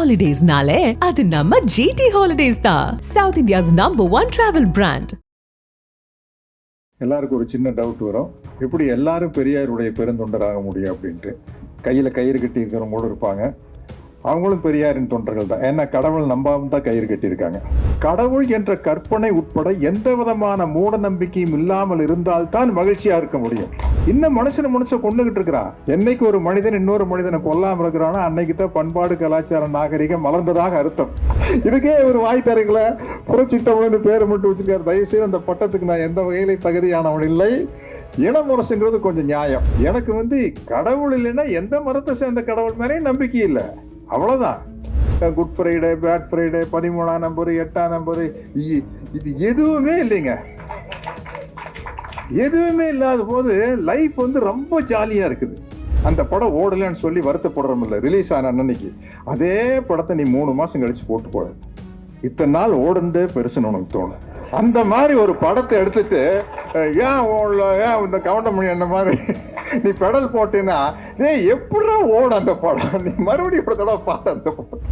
ஹாலிடேஸ்னாலே அது நம்ம ஜிடி ஹாலிடேஸ் தான். South India's number one travel brand எல்லாருக்கும் ஒரு சின்ன டவுட் வரும். எப்படி எல்லாரும் பெரியாருடைய பெருந்தொண்டராக முடியும் அப்படின்ட்டு. கையில் கயிறு கட்டி இருக்கிறவங்க கூட இருப்பாங்க. அவங்களும் பெரியாரின் தொண்டர்கள் தான். ஏன்னா கடவுள் நம்பாம தான் கயிறு கட்டியிருக்காங்க. கடவுள் என்ற கற்பனை உட்பட எந்த விதமான மூட நம்பிக்கையும் இல்லாமல் இருந்தால்தான் மகிழ்ச்சியா இருக்க முடியும். இன்னும் மனுஷனை மனுஷன் கொண்டுகிட்டு இருக்கிறான். என்னைக்கு ஒரு மனிதன் இன்னொரு மனிதனை கொல்லாம இருக்கிறானோ அன்னைக்கு தான் பண்பாடு கலாச்சாரம் நாகரிகம் மலர்ந்ததாக அர்த்தம். இதுக்கே ஒரு வாய் தரீங்களா புரட்சி தமிழ்னு பேரை மட்டும் வச்சிருக்காரு. தயவு செய்து அந்த பட்டத்துக்கு நான் எந்த வகையிலே தகுதியானவன் இல்லை. இனமுரசுங்கிறது கொஞ்சம் நியாயம். எனக்கு வந்து கடவுள் இல்லைன்னா எந்த மரத்தை சேர்ந்த கடவுள் மேலேயும் நம்பிக்கை இல்லை. அவ்வளோதான் குட் ஃப்ரைடே பேட் ஃப்ரைடே பதிமூணாம் நம்பர் எட்டாம் நம்பர் இது எதுவுமே இல்லைங்க. எதுவுமே இல்லாத போது லைஃப் வந்து ரொம்ப ஜாலியாக இருக்குது. அந்த படம் ஓடலன்னு சொல்லி வருத்தப்படுறோம் இல்லை ரிலீஸ் ஆன அன்னைக்கு அதே படத்தை நீ மூணு மாதம் கழிச்சு போட்டு போட. இத்தனை நாள் ஓடுந்தே பெருசுன்னு உனக்கு தோணும். அந்த மாதிரி ஒரு படத்தை எடுத்துட்டு ஏன் ஏன் இந்த கவுண்டமணி என்ன மாதிரி நீ பெடல் போட்டீன்னா டேய் எப்படிடா ஓடும் அந்த படம் நீ மறுபடியும் ஒரு தடவை பாட்டு அந்த படம்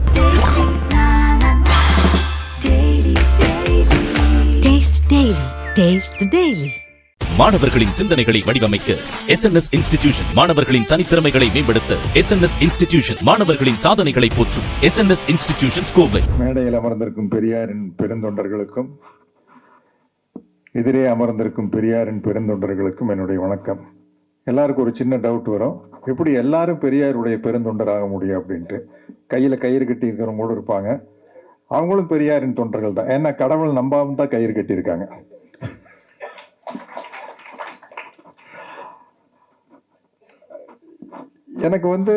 Taste Daily. Taste the Daily. மாணவர்களின் சிந்தனைகளை வடிவமைக்க எஸ் என் எஸ் இன்ஸ்டிடியூஷன் மாணவர்களின் தனித்திறமைகளை மேம்படுத்த எஸ் என் எஸ் இன்ஸ்டிடியூஷன் மாணவர்களின் சாதனைகளை போற்றும் S N S institution Kovai மேடையில் அமர்ந்திருக்கும் பெரியாரின் பெருந்தொண்டர்களுக்கும் எதிரே அமர்ந்திருக்கும் பெரியாரின் பெருந்தொண்டர்களுக்கும் என்னுடைய வணக்கம் எல்லாருக்கும் ஒரு சின்ன டவுட் வரும். எப்படி எல்லாரும் பெரியாருடைய பெருந்தொண்டராக முடியும் அப்படின்ட்டு. கையில் கயிறு கட்டி இருக்கிறவங்க கூட இருப்பாங்க. அவங்களும் பெரியாரின் தொண்டர்கள் தான். ஏன்னா கடவுள் நம்பாம தான் கயிறு கட்டியிருக்காங்க. எனக்கு வந்து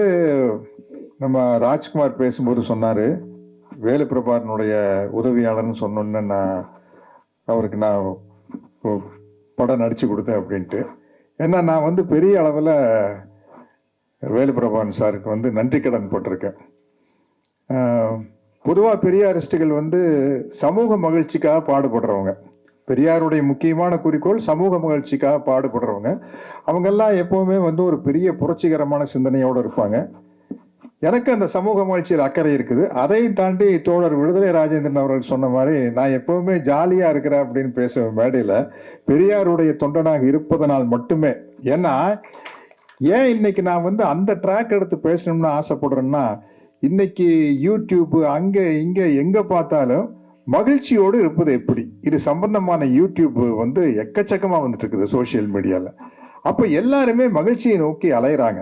நம்ம ராஜ்குமார் பேசும்போது சொன்னார் வேலுப்பிரபாரனுடைய உதவியாளர்னு சொன்னோன்னு நான் அவருக்கு நான் படம் நடித்து கொடுத்தேன் அப்படின்ட்டு. ஏன்னா நான் வந்து பெரிய அளவில் வேலுபிரபான் சாருக்கு வந்து நன்றி கடன் போட்டிருக்கேன். பொதுவாக பெரியாரிஸ்டுகள் வந்து சமூக மகிழ்ச்சிக்காக பாடுபடுறவங்க. பெரியாருடைய முக்கியமான குறிக்கோள் சமூக மகிழ்ச்சிக்காக பாடுபடுறவங்க. அவங்கெல்லாம் எப்போவுமே வந்து ஒரு பெரிய புரட்சிகரமான சிந்தனையோடு இருப்பாங்க. எனக்கு அந்த சமூக மகிழ்ச்சியில் அக்கறை இருக்குது. அதையும் தாண்டி தோழர் விடுதலை ராஜேந்திரன் அவர்கள் சொன்ன மாதிரி நான் எப்பவுமே ஜாலியா இருக்கிறேன் அப்படின்னு பேசுவேன் மேடையில பெரியாருடைய தொண்டனாக இருப்பதனால் மட்டுமே. ஏன்னா ஏன் இன்னைக்கு நான் வந்து அந்த ட்ராக் எடுத்து பேசணும்னு ஆசைப்படுறேன்னா இன்னைக்கு யூடியூப் அங்க இங்க எங்க பார்த்தாலும் மகிழ்ச்சியோடு இருப்பது எப்படி? இது சம்பந்தமான யூடியூப் வந்து எக்கச்சக்கமா வந்துட்டு இருக்குது சோஷியல் மீடியால அப்ப எல்லாருமே மகிழ்ச்சியை நோக்கி அலையிறாங்க.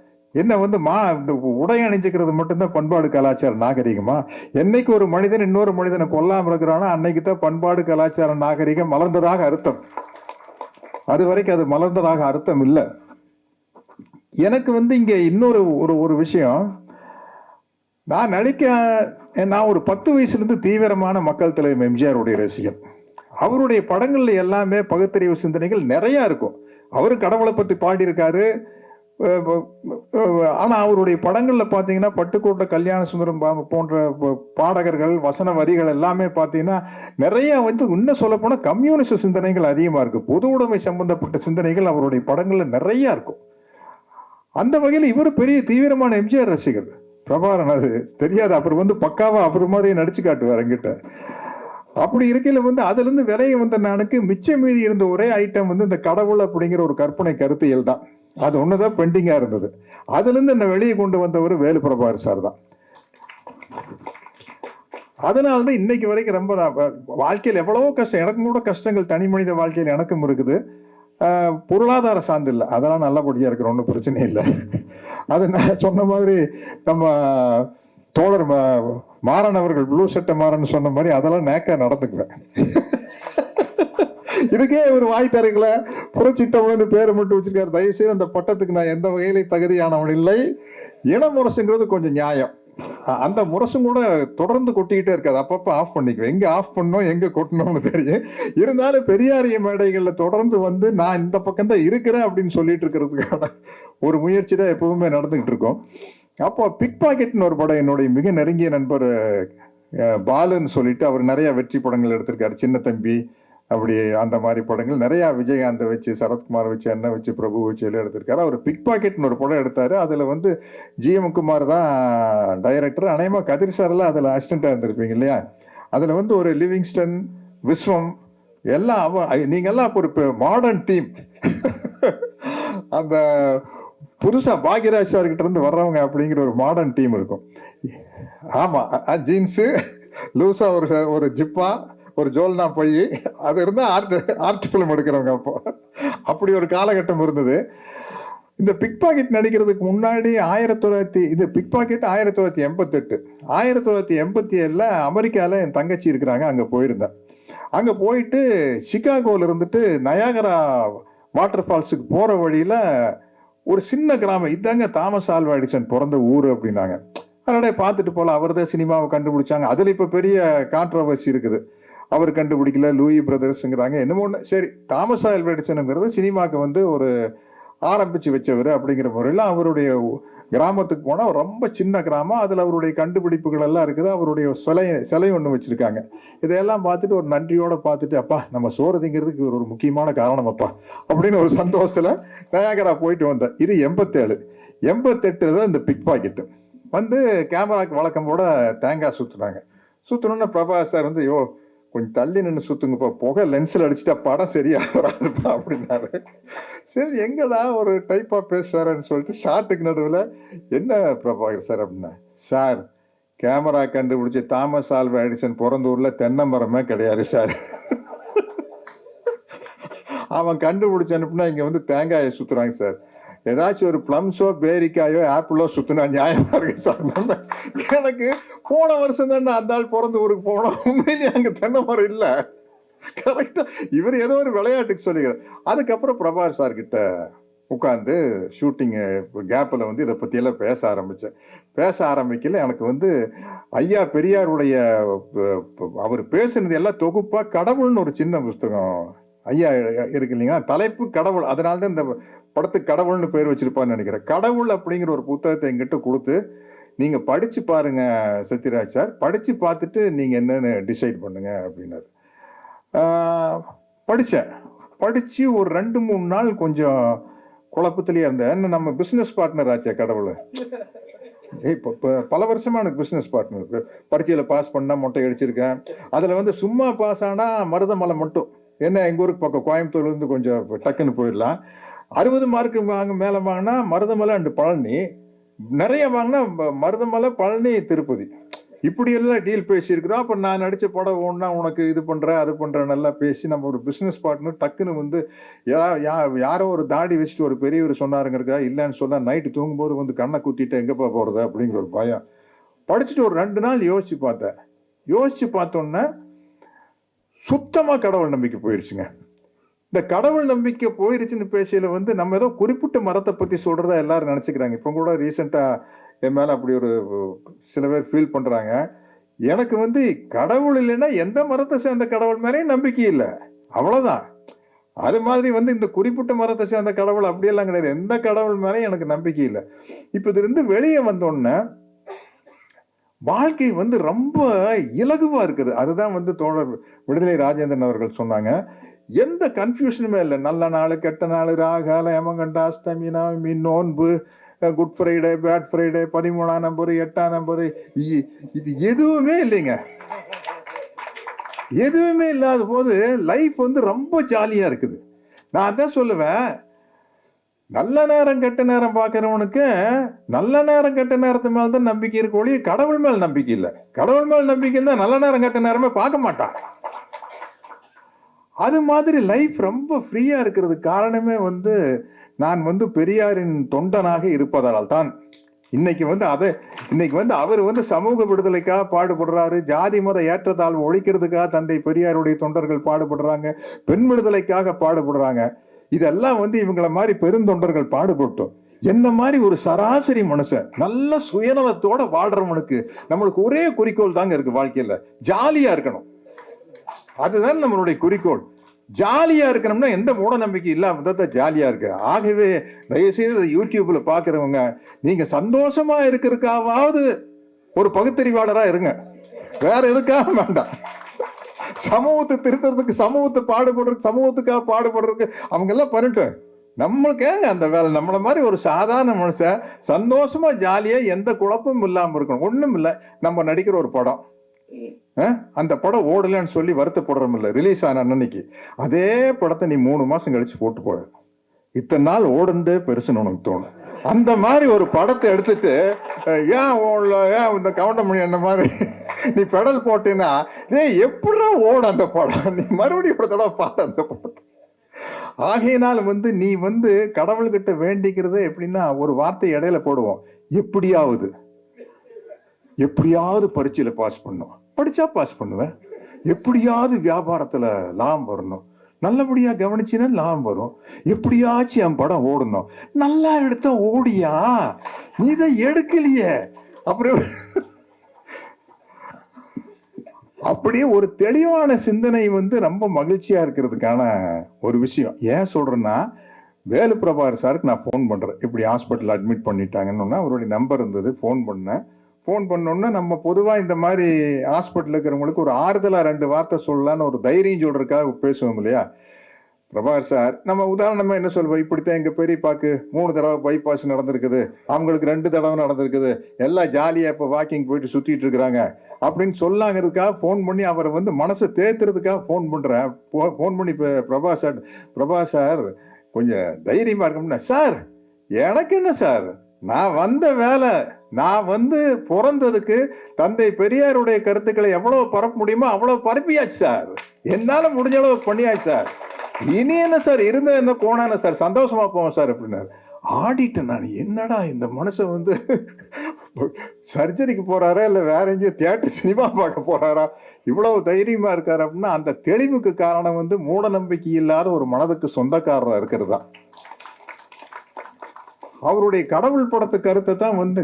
என்ன வந்து மா இந்த உடை அணிஞ்சுக்கிறது மட்டும்தான் பண்பாடு கலாச்சார நாகரிகமா? என்னைக்கு ஒரு மனிதன் இன்னொரு மனிதனை கொல்லாமல் இருக்கிறானோ அன்னைக்கு தான் பண்பாடு கலாச்சார நாகரிகம் மலர்ந்ததாக அர்த்தம். அது வரைக்கும் அது மலர்ந்ததாக அர்த்தம் இல்லை. எனக்கு வந்து இங்க இன்னொரு ஒரு ஒரு விஷயம். நான் நடிக்க நான் ஒரு பத்து வயசுலேருந்து தீவிரமான மக்கள் தலைவர் எம்ஜிஆருடைய ரசிகன். அவருடைய படங்கள்ல எல்லாமே பகுத்தறிவு சிந்தனைகள் நிறையா இருக்கும். அவரு கடவுளை பற்றி பாடியிருக்காரு. ஆனால் அவருடைய படங்களில் பார்த்தீங்கன்னா பட்டுக்கோட்டை கல்யாண சுந்தரம் போன்ற பாடகர்கள் வசன வரிகள் எல்லாமே பார்த்தீங்கன்னா நிறைய வந்து இன்னும் சொல்லப்போனால் கம்யூனிஸ்ட் சிந்தனைகள் அதிகமாக இருக்குது பொது உடைமை சம்பந்தப்பட்ட சிந்தனைகள் அவருடைய படங்களில் நிறைய இருக்கும். அந்த வகையில் இவர் பெரிய தீவிரமான எம்ஜிஆர் ரசிகர். பிரபாரன் அது தெரியாது. அப்புறம் வந்து பக்காவாக அப்புறம் மாதிரி நடிச்சு காட்டுவார் என்கிட்ட. அப்படி இருக்கையில் வந்து அதுலேருந்து விலையை வந்த நானுக்கு மிச்சம் மீதி இருந்த ஒரே ஐட்டம் வந்து இந்த கடவுள் அப்படிங்கிற ஒரு கற்பனை கருத்தியல் தான். அது ஒன்று தான் பெண்டிங்காக இருந்தது. அதுலேருந்து என்னை வெளியே கொண்டு வந்தவர் வேலு பிரபாகர் சார் தான். அதனால தான் இன்னைக்கு வரைக்கும் ரொம்ப வாழ்க்கையில் எவ்வளவோ கஷ்டம் எனக்கும் கூட கஷ்டங்கள் தனி மனித வாழ்க்கையில் எனக்கும் இருக்குது. பொருளாதார சார்ந்து இல்லை. அதெல்லாம் நல்லபடியாக இருக்கிற ஒன்றும் பிரச்சனை இல்லை. அது நான் சொன்ன மாதிரி நம்ம தோழர் மா- மாறன் அவர்கள் ப்ளூ சட்டை மாறன் சொன்ன மாதிரி அதெல்லாம் நேக்கா நடந்துக்குவேன். இதுக்கே ஒரு வாய் தரீங்கள புரட்சி தமிழன் பேரை மட்டும் வச்சிருக்காரு. தயவுசெய்து அந்த பட்டத்துக்கு நான் எந்த வகையிலே தகுதியானவன் இல்லை. இனமுரசுங்கிறது கொஞ்சம் நியாயம். அந்த முரசும் கூட தொடர்ந்து கொட்டிக்கிட்டே இருக்காது. அப்பப்போ ஆஃப் பண்ணிக்குவேன். எங்க ஆஃப் பண்ணோம் எங்க கொட்டணும்னு தெரியும். இருந்தாலும் பெரியாரிய மேடைகளில் தொடர்ந்து வந்து நான் இந்த பக்கம் தான் இருக்கிறேன் அப்படின்னு சொல்லிட்டு இருக்கிறதுக்கான ஒரு முயற்சி தான் எப்பவுமே நடந்துகிட்டு இருக்கோம். அப்போ பிக் பாக்கெட்னு ஒரு படம் என்னுடைய மிக நெருங்கிய நண்பர் பாலுன்னு சொல்லிட்டு அவர் நிறைய வெற்றி படங்கள் எடுத்திருக்காரு. சின்ன தம்பி அப்படி அந்த மாதிரி படங்கள். நிறையா விஜயகாந்தை வச்சு சரத்குமார் வச்சு அண்ணன் வச்சு பிரபு வச்சு எல்லாம் எடுத்திருக்காரு. அவர் பிக் பாக்கெட்னு ஒரு படம் எடுத்தார். அதில் வந்து ஜிஎம் குமார் தான் டைரக்டர் அநேகமா கதிர் சாரெல்லாம் அதில் அசிஸ்டண்ட்டாக இருந்திருப்பீங்க இல்லையா? அதில் வந்து ஒரு லிவிங்ஸ்டன் விஸ்வம் எல்லாம் அவ நீங்கள்லாம் அப்போ ஒரு மாடர்ன் டீம் அந்த புதுசாக பாக்யராஜ் சார்கிட்ட இருந்து வர்றவங்க அப்படிங்கிற ஒரு மாடர்ன் டீம் இருக்கும். ஆமாம் ஜீன்ஸு லூஸாக ஒரு ஒரு ஜிப்பா ஒரு ஜோல்னா போய் அது இருந்தால் ஆர்ட் ஆர்ட் ஃபிலிம் எடுக்கிறவங்க அப்போ. அப்படி ஒரு காலகட்டம் இருந்தது. இந்த பிக் பாக்கெட் நடிக்கிறதுக்கு முன்னாடி ஆயிரத்தி தொள்ளாயிரத்தி இது பிக் பாக்கெட் ஆயிரத்தி தொள்ளாயிரத்தி எண்பத்தெட்டு. ஆயிரத்தி தொள்ளாயிரத்தி எண்பத்தி ஏழில் அமெரிக்காவில் என் தங்கச்சி இருக்கிறாங்க அங்கே போயிருந்தேன். அங்கே போயிட்டு சிகாகோவில் இருந்துட்டு நயாகரா வாட்டர் ஃபால்ஸுக்கு போகிற வழியில் ஒரு சின்ன கிராமம் இதாங்க தாமஸ் ஆல்வா எடிசன் பிறந்த ஊர் அப்படின்னாங்க. அதோட பார்த்துட்டு போகல அவர் தான் சினிமாவை கண்டுபிடிச்சாங்க. அதில் இப்போ பெரிய கான்ட்ரவர்சி இருக்குது. அவர் கண்டுபிடிக்கல லூயி பிரதர்ஸுங்கிறாங்க. என்னமோ ஒன்று சரி தாமஸ் ஆல்வா எடிசனுங்கிறது சினிமாவுக்கு வந்து ஒரு ஆரம்பிச்சு வச்சவர் அப்படிங்கிற முறையில் அவருடைய கிராமத்துக்கு போனால் ரொம்ப சின்ன கிராமம். அதில் அவருடைய கண்டுபிடிப்புகள் எல்லாம் இருக்குது. அவருடைய சிலை சிலை ஒன்று வச்சுருக்காங்க. இதையெல்லாம் பார்த்துட்டு ஒரு நன்றியோடு பார்த்துட்டு அப்பா நம்ம சோறு திங்கிறதுக்கு இவர் ஒரு முக்கியமான காரணம் அப்பா அப்படின்னு ஒரு சந்தோஷத்தில் நயாகரா போயிட்டு வந்தேன் இது எண்பத்தேழு. எண்பத்தெட்டு தான் இந்த பிக் பாக்கெட்டு வந்து கேமராக்கு வழக்கம் போட தேங்காய் சுற்றுனாங்க சுற்றணுன்னு பிரபாஸ் சார் வந்து யோ கொஞ்சம் தள்ளி நின்று சுத்துங்கப்பா புகை லென்ஸில் அடிச்சுட்டா படம் சரியா வராதுப்பா அப்படின்னாரு. சரி எங்கடா ஒரு டைப்பாக பேசுறாருன்னு சொல்லிட்டு ஷார்ட்டுக்கு நடுவில் என்ன பிரபாகர் சார் அப்படின்னா சார் கேமரா கண்டுபிடிச்சி தாமஸ் ஆல்வா எடிசன் பிறந்த ஊர்ல தென்னை மரமே கிடையாது சார் அவன் கண்டுபிடிச்சு அனுப்புனா இங்கே வந்து தேங்காயை சுற்றுறாங்க சார் ஏதாச்சும் ஒரு ப்ளம்ஸோ பேரிக்காயோ ஆப்பிளோ சுற்றினா நியாயமாக இருக்கு சார் நம்ம எனக்கு போன வருஷம் தான் அந்த ஆள் பிறந்த ஊருக்கு போனோம். உண்மையிலேயே அங்கே தென்னை மரம் இல்லை. கரெக்டாக இவர் ஏதோ ஒரு விளையாட்டுக்கு சொல்லிக்கிறார். அதுக்கப்புறம் பிரபாஷ் சார் கிட்ட உட்காந்து ஷூட்டிங்கு கேப்பில் வந்து இதை பற்றியெல்லாம் பேச ஆரம்பித்தேன் பேச ஆரம்பிக்கல எனக்கு வந்து ஐயா பெரியாருடைய அவர் பேசுனது எல்லாம் தொகுப்பாக கடவுள்னு ஒரு சின்ன புஸ்தகம். ஐயா இருக்கு இல்லைங்களா? தலைப்பு கடவுள். அதனால தான் இந்த படத்துக்கு கடவுள்னு பேர் வச்சிருப்பான்னு நினைக்கிறேன். கடவுள் அப்படிங்கிற ஒரு புத்தகத்தை எங்கிட்ட கொடுத்து நீங்க படிச்சு பாருங்க சத்யராஜ் சார். படிச்சு பார்த்துட்டு நீங்க என்னன்னு டிசைட் பண்ணுங்க அப்படின்னாரு. படித்தேன் படித்து ஒரு ரெண்டு மூணு நாள் கொஞ்சம் குழப்பத்திலேயே இருந்தேன். என்ன நம்ம பிஸ்னஸ் பார்ட்னர் ஆச்சே கடவுள். இப்போ பல வருஷமா எனக்கு பிஸ்னஸ் பார்ட்னர் பரீட்சையில் பாஸ் பண்ணால் மொட்டை அடிச்சிருக்கேன். அதில் வந்து சும்மா பாஸ் ஆனால் மருதமலை மட்டும். என்ன எங்கள் ஊருக்கு பக்கம் கோயம்புத்தூர்லேருந்து கொஞ்சம் டக்குன்னு போயிடலாம். அறுபது மார்க்கு வாங்க மேலே வாங்கினா மருதமலை அண்டு பழனி. நிறைய வாங்கினா மருதமலை பழனி திருப்பதி. இப்படி எல்லாம் டீல் பேசியிருக்கிறோம். அப்போ நான் நடிச்ச படம் ஒன்றா உனக்கு இது பண்ணுறேன் அது பண்ணுறேன் நல்லா பேசி நம்ம ஒரு பிசினஸ் பார்ட்னர் டக்குன்னு வந்து யா- யா- யாரோ ஒரு தாடி வச்சுட்டு ஒரு பெரியவர் சொன்னாருங்கிறதா இல்லைன்னு சொன்னா நைட்டு தூங்கும்போது வந்து கண்ணை குத்திட்டு எங்கப்பா போகிறது அப்படிங்கிற ஒரு பயம். படிச்சுட்டு ஒரு ரெண்டு நாள் யோசிச்சு பார்த்தேன். யோசிச்சு பார்த்தோன்னே சுத்தமாக கடவுள் நம்பிக்கை போயிடுச்சுங்க இந்த கடவுள் நம்பிக்கை போயிருச்சுன்னு பேசியில வந்து நம்ம ஏதோ குறிப்பிட்ட மரத்தை பத்தி சொல்றதா எல்லாரும் நினைச்சுக்கிறாங்க. இப்போ கூட ரீசெண்டா என் மேல அப்படி ஒரு சில பேர் ஃபீல் பண்றாங்க. எனக்கு வந்து கடவுள் இல்லைன்னா எந்த மரத்தை சேர்ந்த கடவுள் மேலேயும் நம்பிக்கை இல்லை. அவ்வளவுதான். அது மாதிரி வந்து இந்த குறிப்பிட்ட மரத்தை சேர்ந்த கடவுள் அப்படியெல்லாம் கிடையாது. எந்த கடவுள் மேலேயும் எனக்கு நம்பிக்கை இல்லை. இப்போ இது இருந்து வெளியே வந்தோடனே வாழ்க்கை வந்து ரொம்ப இலகுவா இருக்குது. அதுதான் வந்து தோழர் விடுதலை ராஜேந்திரன் அவர்கள் சொன்னாங்க. எந்த கன்ஃபியூஷனுமே இல்லை. நல்ல நாள் கெட்ட நாள் ராகால யமகண்டா அஷ்டமி நவமி நோன்பு குட் ஃப்ரைடே பேட் ஃப்ரைடே பதிமூணாம் நம்பர் எட்டாம் நம்பர் இது எதுவுமே இல்லைங்க. எதுவுமே இல்லாத போது லைஃப் வந்து ரொம்ப ஜாலியா இருக்குது. நான் அதான் சொல்லுவேன். நல்ல நேரம் கெட்ட நேரம் பார்க்கறவனுக்கு நல்ல நேரம் கெட்ட நேரத்து மேல தான் நம்பிக்கை இருக்கு ஒழிய கடவுள் மேல் நம்பிக்கை இல்லை. கடவுள் மேல் நம்பிக்கை இருந்தா நல்ல நேரம் கெட்ட நேரமே பார்க்க மாட்டான். அது மாதிரி லைஃப் ரொம்ப ஃப்ரீயா இருக்கிறது காரணமே வந்து நான் வந்து பெரியாரின் தொண்டனாக இருப்பதால் தான். இன்னைக்கு வந்து அதை இன்னைக்கு வந்து அவர் வந்து சமூக விடுதலைக்காக பாடுபடுறாரு ஜாதி மத ஏற்றத்தாழ்வு ஒழிக்கிறதுக்காக தந்தை பெரியாருடைய தொண்டர்கள் பாடுபடுறாங்க பெண் விடுதலைக்காக பாடுபடுறாங்க. இதெல்லாம் வந்து இவங்கள மாதிரி பெருந்தொண்டர்கள் பாடுபட்டோம். என்ன மாதிரி ஒரு சராசரி மனுஷன் நல்ல சுயநலத்தோட வாழ்றவனுக்கு நம்மளுக்கு ஒரே குறிக்கோள் தாங்க இருக்கு வாழ்க்கையில. ஜாலியா இருக்கணும். அதுதான் நம்மளுடைய குறிக்கோள். ஜாலியா இருக்கணும்னா எந்த மூட நம்பிக்கை இல்லாம தான் ஜாலியா இருக்கு. ஆகவே தயவுசெய்து இதை யூடியூப்ல பாக்குறவங்க நீங்க சந்தோஷமா இருக்கிறதுக்காவது ஒரு பகுத்தறிவாளரா இருங்க. வேற எதுக்காக வேண்டாம். சமூகத்தை திருத்துறதுக்கு சமூகத்தை பாடுபடுறதுக்கு சமூகத்துக்காக பாடுபடுறதுக்கு அவங்க எல்லாம் பண்ணிட்டோம். நம்மளுக்கு அந்த வேலை? நம்மள மாதிரி ஒரு சாதாரண மனுஷன் சந்தோஷமா ஜாலியா எந்த குழப்பமும் இல்லாம இருக்கணும். ஒண்ணும் இல்லை நம்ம நடிக்கிற ஒரு படம். அந்த படம் ஓடலன்னு சொல்லி வருத்தப்படுறோம் இல்லை ரிலீஸ் ஆன அன்னைக்கு அதே படத்தை நீ மூணு மாசம் கழிச்சு போட்டு போடு. இத்தனை நாள் ஓடுந்தே பெருசுன்னு உனக்கு தோணும். அந்த மாதிரி ஒரு படத்தை எடுத்துட்டு ஏன் ஏன் இந்த கவுண்டமணி என்ன மாதிரி? நீ பெடல் போட்டீன்னா ஏய் எப்படா ஓடு அந்த படம்? நீ மறுபடியும் இப்படி தடவை பாடு அந்த படத்தை. ஆகையினால் வந்து நீ வந்து கடவுள்கிட்ட வேண்டிக்கிறது எப்படின்னா ஒரு வார்த்தை இடையில போடுவோம். எப்படியாவது. எப்படியாவது பரீட்சையில் பாஸ் பண்ணும். படிச்சா பாஸ் பண்ணுவேன். எப்படியாவது வியாபாரத்துல லாபம் வரணும். நல்லபடியா கவனிச்சினா லாபம் வரும். எப்படியாச்சும் என் படம் ஓடணும். நல்லா எடுத்தா ஓடியா? நீ தான் எடுக்கலையே. அப்புறம் அப்படியே ஒரு தெளிவான சிந்தனை வந்து ரொம்ப மகிழ்ச்சியா இருக்கிறதுக்கான ஒரு விஷயம். ஏன் சொல்றேன்னா வேலு பிரபாகர் சாருக்கு நான் ஃபோன் பண்றேன். இப்படி ஹாஸ்பிட்டல் அட்மிட் பண்ணிட்டாங்கன்னு அவருடைய நம்பர் இருந்தது. ஃபோன் பண்ணேன். ஃபோன் பண்ணோன்னா நம்ம பொதுவாக இந்த மாதிரி ஹாஸ்பிட்டல் இருக்கிறவங்களுக்கு ஒரு ஆறுதலாக ரெண்டு வார்த்தை சொல்லலான்னு ஒரு தைரியம் சொல்கிறதுக்காக பேசுவோம் இல்லையா? பிரபாகர் சார் நம்ம உதாரணமாக என்ன சொல்வோம் இப்படித்தான் எங்கள் பெரியப்பாக்கு மூணு தடவை பைபாஸ் நடந்திருக்குது. அவங்களுக்கு ரெண்டு தடவை நடந்திருக்குது. எல்லாம் ஜாலியாக இப்போ வாக்கிங் போயிட்டு சுற்றிட்டு இருக்கிறாங்க. அப்படின்னு சொல்லாங்கிறதுக்காக ஃபோன் பண்ணி அவரை வந்து மனசை தேத்துறதுக்காக ஃபோன் பண்ணுறேன் ஃபோன் பண்ணி இப்போ பிரபா சார் பிரபா சார் கொஞ்சம் தைரியமாக இருக்கணும்னா சார் எனக்கு என்ன சார்? நான் வந்த வேலை நான் வந்து பிறந்ததுக்கு தந்தை பெரியாருடைய கருத்துக்களை எவ்வளவு பரப்ப முடியுமோ அவ்வளவு பரப்பியாச்சு சார். என்னால முடிஞ்ச அளவு பண்ணியாச்சு சார். இனி என்ன சார்? இருந்த என்ன போனா என்ன சார்? சந்தோஷமா போவோம் சார் அப்படின்னாரு. ஆடிட்டேன் நான் என்னடா இந்த மனுஷன் வந்து சர்ஜரிக்கு போறாரா இல்லை வேற எங்கேயும் தியேட்டர் சினிமா பார்க்க போறாரா? இவ்வளவு தைரியமா இருக்காரு அப்படின்னா அந்த தெளிவுக்கு காரணம் வந்து மூட நம்பிக்கை இல்லாத ஒரு மனதுக்கு சொந்தக்காரராக இருக்கிறது தான். அவருடைய கடவுள் படத்து கருத்தை தான் வந்து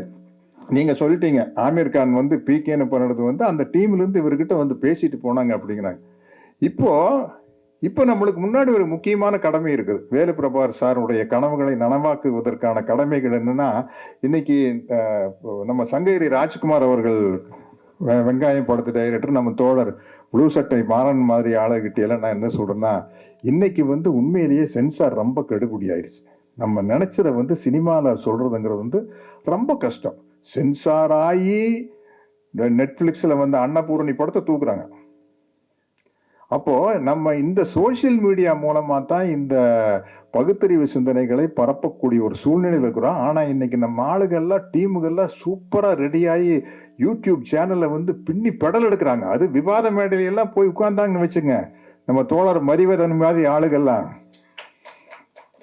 நீங்க சொல்லிட்டீங்க. ஆமீர் கான் வந்து பிகேன்னு பண்ணுறது வந்து அந்த டீம்ல இருந்து இவர்கிட்ட வந்து பேசிட்டு போனாங்க அப்படிங்கிறாங்க. இப்போ இப்போ நம்மளுக்கு முன்னாடி ஒரு முக்கியமான கடமை இருக்குது. வேலு பிரபார் சாருடைய கனவுகளை நனவாக்குவதற்கான கடமைகள் என்னன்னா இன்னைக்கு நம்ம சங்ககிரி ராஜ்குமார் அவர்கள் வெங்காயம் படத்து டைரக்டர் நம்ம தோழர் ப்ளூ சட்டை மாறன் மாதிரி ஆளுகிட்ட எல்லாம் நான் என்ன சொல்றேன்னா இன்னைக்கு வந்து உண்மையிலேயே சென்சார் ரொம்ப கெடுபடி ஆயிடுச்சு. நம்ம நினச்சதை வந்து சினிமாவில் சொல்கிறதுங்கிறது வந்து ரொம்ப கஷ்டம். சென்சார் ஆகி நெட்ஃப்ளிக்ஸில் வந்து அன்னபூரணி படத்தை தூக்குறாங்க. அப்போ நம்ம இந்த சோஷியல் மீடியா மூலமாக தான் இந்த பகுத்தறிவு சிந்தனைகளை பரப்பக்கூடிய ஒரு சூழ்நிலையில் இருக்கிறோம். ஆனால் இன்றைக்கி நம்ம ஆளுகள்லாம் டீமுகள்லாம் சூப்பராக ரெடியாகி யூடியூப் சேனலில் வந்து பின்னி பெடல் எடுக்கிறாங்க. அது விவாத மேடையிலெல்லாம் போய் உட்காந்தாங்கன்னு வச்சுங்க நம்ம தோழர் மரிவதன் மாதிரி ஆளுகள்லாம்.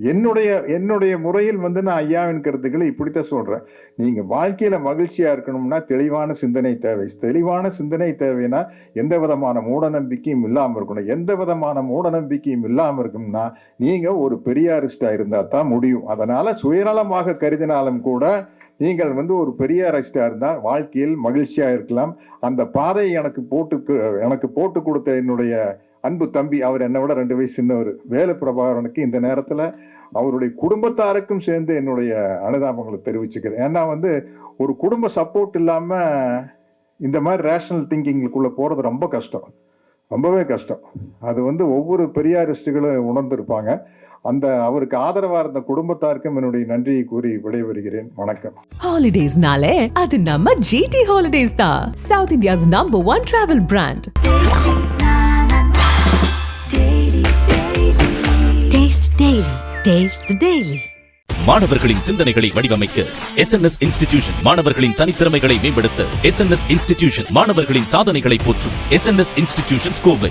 என்னுடைய என்னுடைய முறையில் வந்து நான் ஐயாவின் கருத்துக்களை இப்படித்தான் சொல்றேன். நீங்க வாழ்க்கையில மகிழ்ச்சியா இருக்கணும்னா தெளிவான சிந்தனை தேவை. தெளிவான சிந்தனை தேவைன்னா எந்த விதமான மூட நம்பிக்கையும் இருக்கணும். எந்த விதமான மூட நம்பிக்கையும் இல்லாம இருக்கும்னா நீங்க ஒரு பெரியாரிஸ்டா இருந்தா தான் முடியும். அதனால சுயநலமாக கருதினாலும் கூட நீங்கள் வந்து ஒரு பெரிய பெரியாரிஸ்டா இருந்தால் வாழ்க்கையில் மகிழ்ச்சியாக இருக்கலாம். அந்த பாதையை எனக்கு போட்டு எனக்கு போட்டு கொடுத்த என்னுடைய அன்பு தம்பி அவர் என்னை விட ரெண்டு வயசு சின்னவர். வேலு பிரபாகரனுக்கு இந்த நேரத்தில் அவருடைய குடும்பத்தாருக்கும் சேர்ந்து என்னுடைய அனுதாபங்களை தெரிவிச்சுக்கிறேன். ஏன்னா வந்து ஒரு குடும்ப சப்போர்ட் இல்லாமல் இந்த மாதிரி ரேஷனல் திங்கிங்குக்குள்ளே போகிறது ரொம்ப கஷ்டம். ரொம்பவே கஷ்டம். அது வந்து ஒவ்வொரு பெரியாரிஸ்டுகளும் உணர்ந்திருப்பாங்க. அந்த அவருக்கு ஆதரவா இருந்த குடும்பத்தாருக்கும் என்னுடைய நன்றியை கூறி விடைபெறுகிறேன். வணக்கம். ஹாலிடேஸ்னாலே அது நம்ம ஜிடி ஹாலிடேஸ் தான். South India's number one travel brand taste daily taste daily மாணவர்களின் சிந்தனைகளை வடிவமைக்க எஸ் என் எஸ் இன்ஸ்டிடியூஷன் மாணவர்களின் தனித்திறமைகளை மேம்படுத்த எஸ் என் எஸ் இன்ஸ்டிடியூஷன் மாணவர்களின் சாதனைகளை போற்றும் S N S institution Kovai